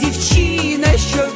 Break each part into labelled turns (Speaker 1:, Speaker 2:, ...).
Speaker 1: дівчина, що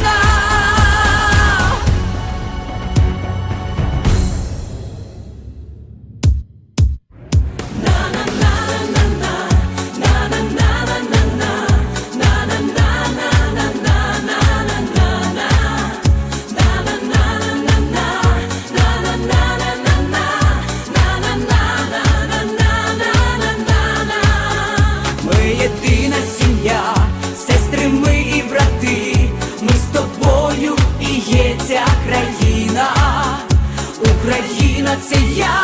Speaker 1: Це я,